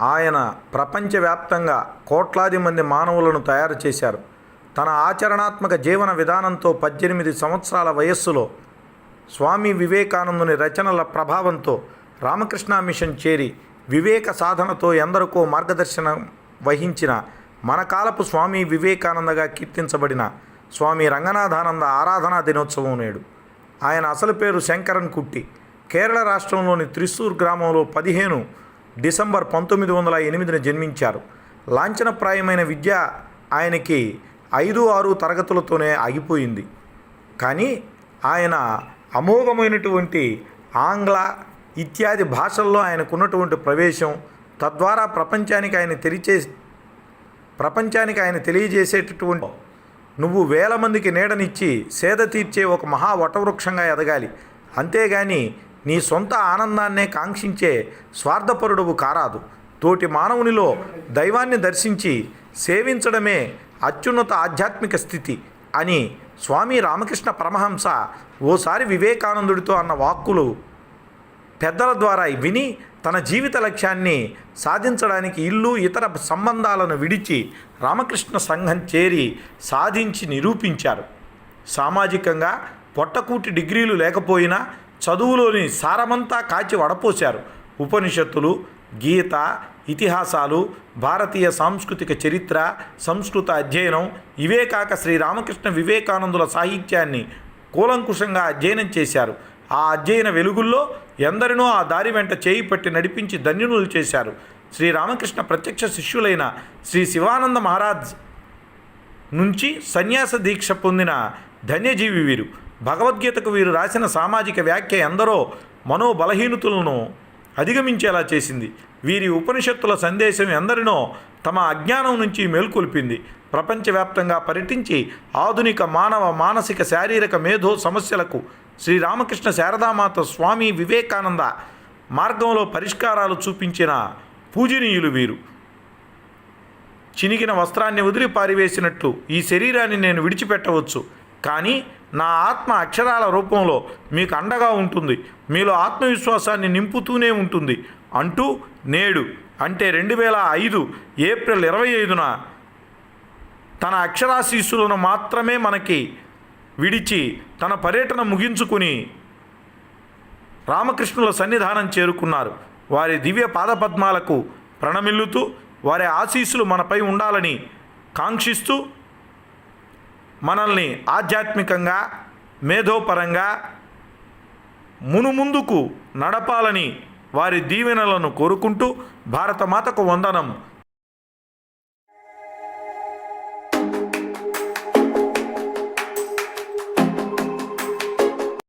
ఆయన ప్రపంచవ్యాప్తంగా కోట్లాది మంది మానవులను తయారు చేశారు. తన ఆచరణాత్మక జీవన విధానంతో పద్దెనిమిది సంవత్సరాల వయస్సులో స్వామి వివేకానందుని రచనల ప్రభావంతో రామకృష్ణ మిషన్ చేరి వివేక సాధనతో ఎందరికో మార్గదర్శనం వహించిన మన కాలపు స్వామి వివేకానందగా కీర్తించబడిన స్వామి రంగనాథానంద ఆరాధనా దినోత్సవం నేడు. ఆయన అసలు పేరు శంకరన్ కుట్టి. కేరళ రాష్ట్రంలోని త్రిశూర్ గ్రామంలో పదిహేను డిసెంబర్ పంతొమ్మిది వందల ఎనిమిదిన జన్మించారు. లాంఛనప్రాయమైన విద్య ఆయనకి ఐదు ఆరు తరగతులతోనే ఆగిపోయింది. కానీ ఆయన అమోఘమైనటువంటి ఆంగ్ల ఇత్యాది భాషల్లో ఆయనకున్నటువంటి ప్రవేశం తద్వారా ప్రపంచానికి ఆయన తెలిచే ప్రపంచానికి ఆయన తెలియజేసేటటువంటి నువ్వు వేల మందికి నీడనిచ్చి సేద తీర్చే ఒక మహా వటవృక్షంగా ఎదగాలి. అంతేగాని నీ సొంత ఆనందాన్నే కాంక్షించే స్వార్థపరుడవు కారాదు. తోటి మానవునిలో దైవాన్ని దర్శించి సేవించడమే అత్యున్నత ఆధ్యాత్మిక స్థితి అని స్వామి రామకృష్ణ పరమహంస ఓసారి వివేకానందుడితో అన్న వాక్కులు పెద్దల ద్వారా విని తన జీవిత లక్ష్యాన్ని సాధించడానికి ఇల్లు ఇతర సంబంధాలను విడిచి రామకృష్ణ సంఘం చేరి సాధించి నిరూపించారు. సామాజికంగా పొట్టకూటి డిగ్రీలు లేకపోయినా చదువులోని సారమంతా కాచి వడపోశారు. ఉపనిషత్తులు గీత ఇతిహాసాలు భారతీయ సాంస్కృతిక చరిత్ర సంస్కృత అధ్యయనం ఇవే కాక శ్రీరామకృష్ణ వివేకానందుల సాహిత్యాన్ని కూలంకుషంగా అధ్యయనం చేశారు. ఆ అధ్యయన వెలుగుల్లో ఎందరినో ఆ దారి వెంట చేయి పట్టి నడిపించి ధన్యునులు చేశారు. శ్రీరామకృష్ణ ప్రత్యక్ష శిష్యులైన శ్రీ శివానంద మహారాజ్ నుంచి సన్యాస దీక్ష పొందిన ధన్యజీవి వీరు. భగవద్గీతకు వీరు రాసిన సామాజిక వ్యాఖ్య ఎందరో మనోబలహీనతులను అధిగమించేలా చేసింది. వీరి ఉపనిషత్తుల సందేశం ఎందరినో తమ అజ్ఞానం నుంచి మేల్కొల్పింది. ప్రపంచవ్యాప్తంగా పర్యటించి ఆధునిక మానవ మానసిక శారీరక మేధో సమస్యలకు శ్రీరామకృష్ణ శారదామాత స్వామి వివేకానంద మార్గంలో పరిష్కారాలు చూపించిన పూజనీయులు వీరు. చినిగిన వస్త్రాన్ని వదిలి పారివేసినట్లు ఈ శరీరాన్ని నేను విడిచిపెట్టవచ్చు. కానీ నా ఆత్మ అక్షరాల రూపంలో మీకు అండగా ఉంటుంది. మీలో ఆత్మవిశ్వాసాన్ని నింపుతూనే ఉంటుంది. అంటూ నేడు అంటే రెండు వేల ఐదు ఏప్రిల్ ఇరవై ఐదున తన అక్షరాశీస్సులను మాత్రమే మనకి విడిచి తన పర్యటన ముగించుకుని రామకృష్ణుల సన్నిధానం చేరుకున్నారు. వారి దివ్య పాదపద్మాలకు ప్రణమిల్లుతూ వారి ఆశీస్సులు మనపై ఉండాలని కాంక్షిస్తూ మనల్ని ఆధ్యాత్మికంగా మేధోపరంగా మునుముందుకు నడపాలని వారి దీవెనలను కోరుకుంటూ భారతమాతకు వందనం.